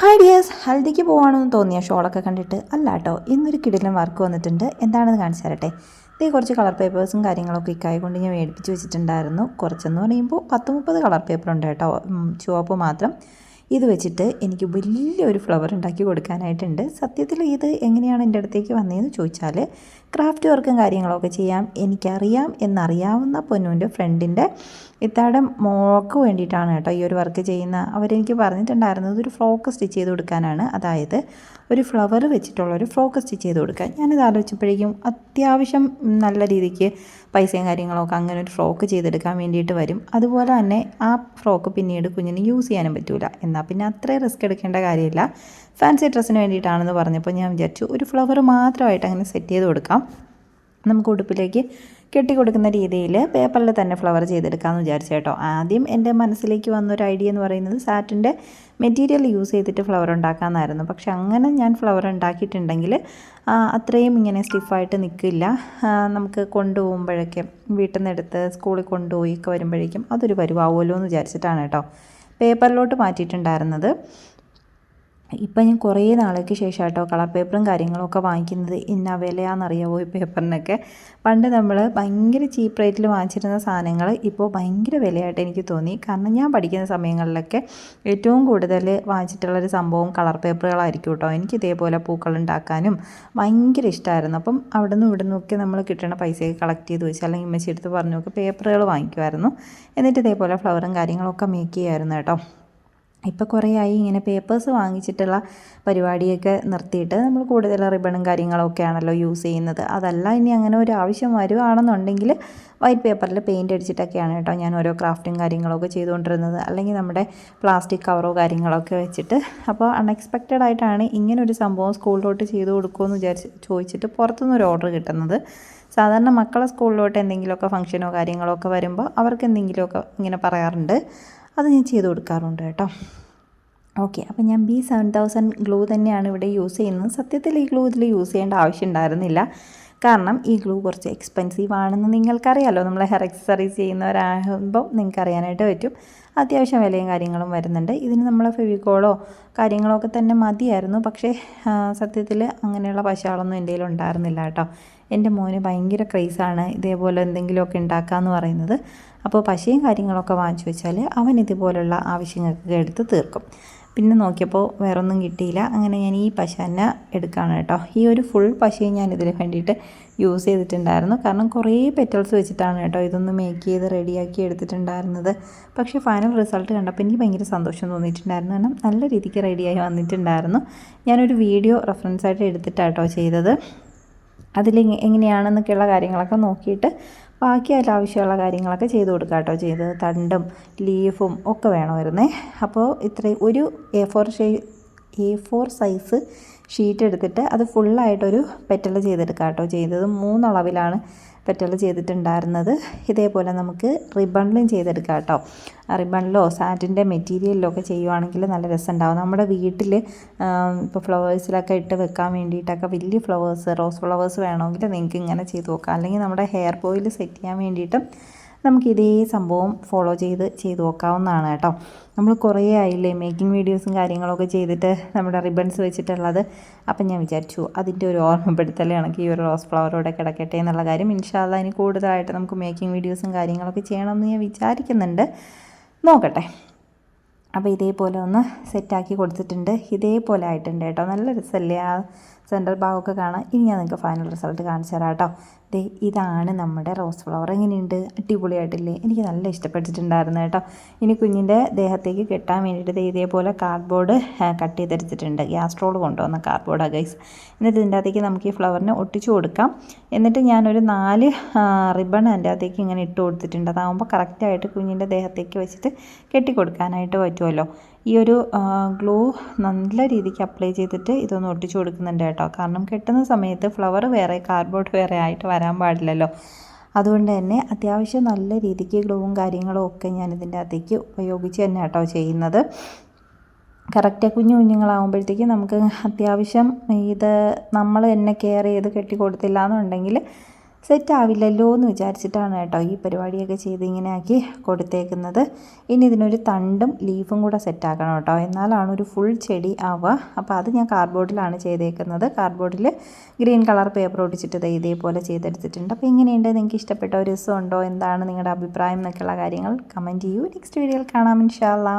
Hi dears ഹൽദിക്ക് പോവാണെന്ന് തോന്നിയ ഷോളൊക്കെ കണ്ടിട്ട് അല്ല കേട്ടോ ഇന്നൊരു കിടിലൻ വർക്ക് വന്നിട്ടുണ്ട്. എന്താണെന്ന് കാണിച്ചു തരട്ടെ? ഇതേ കുറച്ച് കളർ പേപ്പേഴ്സും കാര്യങ്ങളൊക്കെ ഇക്കായി കൊണ്ട് ഞാൻ മേടിപ്പിച്ച് വെച്ചിട്ടുണ്ടായിരുന്നു. കുറച്ചെന്ന് പറയുമ്പോൾ പത്ത് മുപ്പത് കളർ പേപ്പർ ഉണ്ട് കേട്ടോ. ചുവപ്പ് മാത്രം. ഇത് വെച്ചിട്ട് എനിക്ക് വലിയൊരു ഫ്ലവർ ഉണ്ടാക്കി കൊടുക്കാനായിട്ടുണ്ട്. സത്യത്തിൽ ഇത് എങ്ങനെയാണ് എന്റെ അടുത്തേക്ക് വന്നതെന്ന് ചോദിച്ചാൽ ക്രാഫ്റ്റ് വർക്കും കാര്യങ്ങളൊക്കെ ചെയ്യാം എനിക്കറിയാം എന്നറിയാവുന്ന പൊന്നുവിന്റെ ഫ്രണ്ടിന്റെ ഇത്താടെ മോക്ക് വേണ്ടിയിട്ടാണ് കേട്ടോ ഈ ഒരു വർക്ക് ചെയ്യുന്ന. അവരെനിക്ക് പറഞ്ഞിട്ടുണ്ടായിരുന്നത് ഒരു ഫ്രോക്ക് സ്റ്റിച്ച് ചെയ്ത് കൊടുക്കാനാണ്. അതായത് ഒരു ഫ്ലവർ വെച്ചിട്ടുള്ള ഒരു ഫ്രോക്ക് സ്റ്റിച്ച് ചെയ്ത് കൊടുക്കാൻ. ഞാനിത് ആലോചിച്ചപ്പോഴേക്കും അത്യാവശ്യം നല്ല രീതിക്ക് പൈസയും കാര്യങ്ങളൊക്കെ അങ്ങനെ ഒരു ഫ്രോക്ക് ചെയ്തെടുക്കാൻ വേണ്ടിയിട്ട് വരും. അതുപോലെ തന്നെ ആ ഫ്രോക്ക് പിന്നീട് കുഞ്ഞിന് യൂസ് ചെയ്യാനും പറ്റൂല എന്നാൽ പിന്നെ അത്രയും റിസ്ക് എടുക്കേണ്ട കാര്യമില്ല. ഫാൻസി ഡ്രസ്സിന് വേണ്ടിയിട്ടാണെന്ന് പറഞ്ഞപ്പോൾ ഞാൻ വിചാരിച്ചു ഒരു ഫ്ലവർ മാത്രമായിട്ട് അങ്ങനെ സെറ്റ് ചെയ്ത് കൊടുക്കാം. നമുക്ക് ഉടുപ്പിലേക്ക് കെട്ടി കൊടുക്കുന്ന രീതിയിൽ പേപ്പറിൽ തന്നെ ഫ്ലവർ ചെയ്തെടുക്കാമെന്ന് വിചാരിച്ചു കേട്ടോ. ആദ്യം എന്റെ മനസ്സിലേക്ക് വന്നൊരു ഐഡിയ എന്ന് പറയുന്നത് സാറ്റിന്റെ മെറ്റീരിയൽ യൂസ് ചെയ്തിട്ട് ഫ്ലവർ ഉണ്ടാക്കാമെന്നായിരുന്നു പക്ഷെ അങ്ങനെ ഞാൻ ഫ്ലവർ ഉണ്ടാക്കിയിട്ടുണ്ടെങ്കിൽ അത്രയും ഇങ്ങനെ സ്റ്റിഫായിട്ട് നിൽക്കില്ല. നമുക്ക് കൊണ്ടുപോകുമ്പോഴൊക്കെ വീട്ടിൽ നിന്ന് എടുത്ത് സ്കൂളിൽ കൊണ്ടുപോയി ഒക്കെ വരുമ്പോഴേക്കും അതൊരു പരുവാവുമല്ലോ എന്ന് വിചാരിച്ചിട്ടാണ് കേട്ടോ. പേപ്പറിലോട്ട് മാറ്റിയിട്ടുണ്ടായിരുന്നത്. ഇപ്പം ഞാൻ കുറേ നാളേക്ക് ശേഷം കേട്ടോ കളർ പേപ്പറും കാര്യങ്ങളൊക്കെ വാങ്ങിക്കുന്നത് ഇന്ന വിലയാണെന്നറിയാവോ ഈ പേപ്പറിനൊക്കെ. പണ്ട് നമ്മൾ ഭയങ്കര ചീപ്പ് റേറ്റിൽ വാങ്ങിച്ചിരുന്ന സാധനങ്ങൾ ഇപ്പോൾ ഭയങ്കര വിലയായിട്ട് എനിക്ക് തോന്നി. കാരണം ഞാൻ പഠിക്കുന്ന സമയങ്ങളിലൊക്കെ ഏറ്റവും കൂടുതൽ വാങ്ങിച്ചിട്ടുള്ളൊരു സംഭവം കളർ പേപ്പറുകളായിരിക്കും കേട്ടോ. എനിക്ക് ഇതേപോലെ പൂക്കൾ ഉണ്ടാക്കാനും ഭയങ്കര ഇഷ്ടമായിരുന്നു. അപ്പം അവിടെ നിന്നും ഇവിടെ നിന്നൊക്കെ നമ്മൾ കിട്ടുന്ന പൈസയൊക്കെ കളക്ട് ചെയ്ത് വെച്ച് അല്ലെങ്കിൽ ഇമ്മച്ചി പറഞ്ഞു നോക്കി പേപ്പറുകൾ വാങ്ങിക്കുമായിരുന്നു. എന്നിട്ട് ഇതേപോലെ ഫ്ലവറും കാര്യങ്ങളൊക്കെ മേക്ക് ചെയ്യുമായിരുന്നു കേട്ടോ. ഇപ്പോൾ കുറേ ആയി ഇങ്ങനെ പേപ്പേഴ്സ് വാങ്ങിച്ചിട്ടുള്ള പരിപാടിയൊക്കെ നിർത്തിയിട്ട് നമ്മൾ കൂടുതൽ റിബണും കാര്യങ്ങളൊക്കെ ആണല്ലോ യൂസ് ചെയ്യുന്നത്. അതല്ല ഇനി അങ്ങനെ ഒരു ആവശ്യം വരുവാണെന്നുണ്ടെങ്കിൽ വൈറ്റ് പേപ്പറിൽ പെയിന്റ് അടിച്ചിട്ടൊക്കെയാണ് കേട്ടോ ഞാൻ ഓരോ ക്രാഫ്റ്റും കാര്യങ്ങളൊക്കെ ചെയ്തുകൊണ്ടിരുന്നത്. അല്ലെങ്കിൽ നമ്മുടെ പ്ലാസ്റ്റിക് കവറോ കാര്യങ്ങളൊക്കെ വെച്ചിട്ട്. അപ്പോൾ അൺഎക്സ്പെക്റ്റഡ് ആയിട്ടാണ് ഇങ്ങനെ ഒരു സംഭവം സ്കൂളിലോട്ട് ചെയ്തു കൊടുക്കുമെന്ന് വിചാരിച്ച് ചോദിച്ചിട്ട് പുറത്തുനിന്ന് ഒരു ഓർഡർ കിട്ടുന്നത്. സാധാരണ മക്കളെ സ്കൂളിലോട്ട് എന്തെങ്കിലുമൊക്കെ ഫംഗ്ഷനോ കാര്യങ്ങളോ ഒക്കെ വരുമ്പോൾ അവർക്ക് എന്തെങ്കിലുമൊക്കെ ഇങ്ങനെ പറയാറുണ്ട്. അത് ഞാൻ ചെയ്ത് കൊടുക്കാറുണ്ട് കേട്ടോ. ഓക്കെ അപ്പോൾ ഞാൻ ബി സെവൻ തൗസൻഡ് ഗ്ലൂ തന്നെയാണ് ഇവിടെ യൂസ് ചെയ്യുന്നത്. സത്യത്തിൽ ഈ ഗ്ലൂ ഇതിൽ യൂസ് ചെയ്യേണ്ട ആവശ്യം ഉണ്ടായിരുന്നില്ല. കാരണം ഈ ഗ്ലൂ കുറച്ച് എക്സ്പെൻസീവ് ആണെന്ന് നിങ്ങൾക്കറിയാലോ. നമ്മൾ ഹെയർ എക്സസറീസ് ചെയ്യുന്നവരാകുമ്പോൾ നിങ്ങൾക്ക് അറിയാനായിട്ട് പറ്റും. അത്യാവശ്യം വിലയും കാര്യങ്ങളും വരുന്നുണ്ട്. ഇതിന് നമ്മൾ ഫെവിക്കോളോ കാര്യങ്ങളോ ഒക്കെ തന്നെ മതിയായിരുന്നു. പക്ഷേ സത്യത്തിൽ അങ്ങനെയുള്ള പശകളൊന്നും എന്റെ ഉണ്ടായിരുന്നില്ല കേട്ടോ. എന്റെ മോന് ഭയങ്കര ക്രേസാണ്. ഇതേപോലെ എന്തെങ്കിലുമൊക്കെ ഉണ്ടാക്കാമെന്ന് പറയുന്നത്. അപ്പോൾ പശയും കാര്യങ്ങളൊക്കെ വാങ്ങിച്ചു വെച്ചാൽ അവൻ ഇതുപോലുള്ള ആവശ്യങ്ങൾക്കൊക്കെ എടുത്ത് തീർക്കും. പിന്നെ നോക്കിയപ്പോൾ വേറൊന്നും കിട്ടിയില്ല. അങ്ങനെ ഞാൻ ഈ പശ തന്നെ എടുക്കുകയാണ് കേട്ടോ. ഈ ഒരു ഫുൾ പശയും ഞാൻ ഇതിന് വേണ്ടിയിട്ട് യൂസ് ചെയ്തിട്ടുണ്ടായിരുന്നു. കാരണം കുറേ പെറ്റൽസ് വെച്ചിട്ടാണ് കേട്ടോ ഇതൊന്ന് മേക്ക് ചെയ്ത് റെഡിയാക്കി എടുത്തിട്ടുണ്ടായിരുന്നത്. പക്ഷേ ഫൈനൽ റിസൾട്ട് കണ്ടപ്പോൾ എനിക്ക് ഭയങ്കര സന്തോഷം തോന്നിയിട്ടുണ്ടായിരുന്നു. കാരണം നല്ല രീതിക്ക് റെഡിയായി വന്നിട്ടുണ്ടായിരുന്നു. ഞാനൊരു വീഡിയോ റെഫറൻസ് ആയിട്ട് എടുത്തിട്ടാട്ടോ ചെയ്തത്. അതിൽ എങ്ങനെയാണെന്നൊക്കെയുള്ള കാര്യങ്ങളൊക്കെ നോക്കിയിട്ട് ബാക്കി അതിൽ ആവശ്യമുള്ള കാര്യങ്ങളൊക്കെ ചെയ്ത് കൊടുക്കുക കേട്ടോ ചെയ്ത്. തണ്ടും ലീഫും ഒക്കെ വേണമായിരുന്നേ. അപ്പോൾ ഇത്രയും ഒരു A four A four size sheet എടുത്തിട്ട് അത് ഫുള്ളായിട്ടൊരു പെറ്റൽ ചെയ്തെടുക്കുക കേട്ടോ ചെയ്തത്. മൂന്നളവിലാണ് പെറ്റൽ ചെയ്തിട്ടുണ്ടായിരുന്നത്. ഇതേപോലെ നമുക്ക് റിബണിലും ചെയ്തെടുക്കാം കേട്ടോ. റിബണിലോ സാറ്റിന്റെ മെറ്റീരിയലിലോ ഒക്കെ ചെയ്യുവാണെങ്കിൽ നല്ല രസമുണ്ടാവും. നമ്മുടെ വീട്ടിൽ ഇപ്പോൾ ഫ്ലവേഴ്സിലൊക്കെ ഇട്ട് വെക്കാൻ വേണ്ടിയിട്ടൊക്കെ വലിയ ഫ്ലവേഴ്സ് റോസ് ഫ്ലവേഴ്സ് വേണമെങ്കിൽ നിങ്ങൾക്ക് ഇങ്ങനെ ചെയ്ത് നോക്കാം. അല്ലെങ്കിൽ നമ്മുടെ ഹെയർ ബോയിൽ സെറ്റ് ചെയ്യാൻ വേണ്ടിയിട്ടും നമുക്ക് ഇതേ സംഭവം ഫോളോ ചെയ്ത് ചെയ്ത് നോക്കാവുന്നതാണ് കേട്ടോ. നമ്മൾ കുറേ ആയില്ലേ മേക്കിംഗ് വീഡിയോസും കാര്യങ്ങളൊക്കെ ചെയ്തിട്ട് നമ്മുടെ റിബൺസ് വെച്ചിട്ടുള്ളത്. അപ്പം ഞാൻ വിചാരിച്ചു അതിന്റെ ഒരു ഓർമ്മപ്പെടുത്തൽ കണക്ക് ഈ ഒരു റോസ് ഫ്ലവറോടെ കിടക്കട്ടെ എന്നുള്ള കാര്യം ഇൻഷാല്ല ഇനി കൂടുതലായിട്ട് നമുക്ക് മേക്കിംഗ് വീഡിയോസും കാര്യങ്ങളൊക്കെ ചെയ്യണമെന്ന് ഞാൻ വിചാരിക്കുന്നുണ്ട്. നോക്കട്ടെ. അപ്പോൾ ഇതേപോലെ ഒന്ന് സെറ്റാക്കി കൊടുത്തിട്ടുണ്ട്. ഇതേപോലെ ആയിട്ടുണ്ട് കേട്ടോ. നല്ല രസമല്ലേ? ആ സെൻട്രൽ ഭാഗമൊക്കെ കാണാൻ ഇനി ഞാൻ നിങ്ങൾക്ക് ഫൈനൽ റിസൾട്ട് കാണിച്ചു തരാം കേട്ടോ. ദേ ഇതാണ് നമ്മുടെ റോസ് ഫ്ലവർ എങ്ങനെയുണ്ട്? അടിപൊളിയായിട്ടില്ലേ? എനിക്ക് നല്ല ഇഷ്ടപ്പെട്ടിട്ടുണ്ടായിരുന്നു കേട്ടോ. ഇനി കുഞ്ഞിന്റെ ദേഹത്തേക്ക് കെട്ടാൻ വേണ്ടിയിട്ട് ഇതേപോലെ കാർഡ്ബോർഡ് കട്ട് ചെയ്തെടുത്തിട്ടുണ്ട്. ഗ്യാസ്ട്രോൾ കൊണ്ടുവന്ന കാർഡ്ബോർഡാണ് ഗൈസ് എന്നിട്ട് ഇതിന്റെ അകത്തേക്ക് നമുക്ക് ഈ ഫ്ലവറിനെ ഒട്ടിച്ചു കൊടുക്കാം. എന്നിട്ട് ഞാനൊരു നാല് റിബൺ അതിന്റെ അകത്തേക്ക് ഇങ്ങനെ ഇട്ട് കൊടുത്തിട്ടുണ്ട്. അതാകുമ്പോൾ കറക്റ്റായിട്ട് കുഞ്ഞിന്റെ ദേഹത്തേക്ക് വെച്ചിട്ട് കെട്ടി കൊടുക്കാനായിട്ട് പറ്റുമല്ലോ. ഈ ഒരു ഗ്ലൂ നല്ല രീതിക്ക് അപ്ലൈ ചെയ്തിട്ട് ഇതൊന്ന് ഒട്ടിച്ചു കൊടുക്കുന്നുണ്ട് കേട്ടോ. കാരണം കെട്ടുന്ന സമയത്ത് ഫ്ലവർ വേറെ കാർഡ്ബോർഡ് വേറെ ആയിട്ട് വരാൻ പാടില്ലല്ലോ. അതുകൊണ്ട് തന്നെ അത്യാവശ്യം നല്ല രീതിക്ക് ഗ്ലൂവും കാര്യങ്ങളും ഒക്കെ ഞാൻ ഇതിന്റെ അകത്തേക്ക് ഉപയോഗിച്ച് തന്നെ കേട്ടോ ചെയ്യുന്നത്. കറക്റ്റ് കുഞ്ഞു കുഞ്ഞുങ്ങളാകുമ്പോഴത്തേക്ക് നമുക്ക് അത്യാവശ്യം ഇത് നമ്മൾ തന്നെ കെയർ ചെയ്ത് കെട്ടി കൊടുത്തില്ല എന്നുണ്ടെങ്കിൽ സെറ്റ് ആവില്ലല്ലോ എന്ന് വിചാരിച്ചിട്ടാണ് കേട്ടോ ഈ പരിപാടിയൊക്കെ ചെയ്ത് ഇങ്ങനെ ആക്കി കൊടുത്തേക്കുന്നത്. ഇനി ഇതിനൊരു തണ്ടും ലീഫും കൂടെ സെറ്റാക്കണം കേട്ടോ. എന്നാലാണ് ഒരു ഫുൾ ചെടി ആവുക. അപ്പോൾ അത് ഞാൻ കാർഡ്ബോർഡിലാണ് ചെയ്തേക്കുന്നത്. കാർഡ്ബോർഡിൽ ഗ്രീൻ കളർ പേപ്പർ ഒട്ടിച്ചിട്ട് ഇതേപോലെ ചെയ്തെടുത്തിട്ടുണ്ട്. അപ്പോൾ എങ്ങനെയുണ്ട്? നിങ്ങൾക്ക് ഇഷ്ടപ്പെട്ട ഒരു രസമുണ്ടോ? എന്താണ് നിങ്ങളുടെ അഭിപ്രായം? എന്നൊക്കെയുള്ള കാര്യങ്ങൾ കമന്റ് ചെയ്യൂ. നെക്സ്റ്റ് വീഡിയോയിൽ കാണാം. ഇൻഷാല്ലാ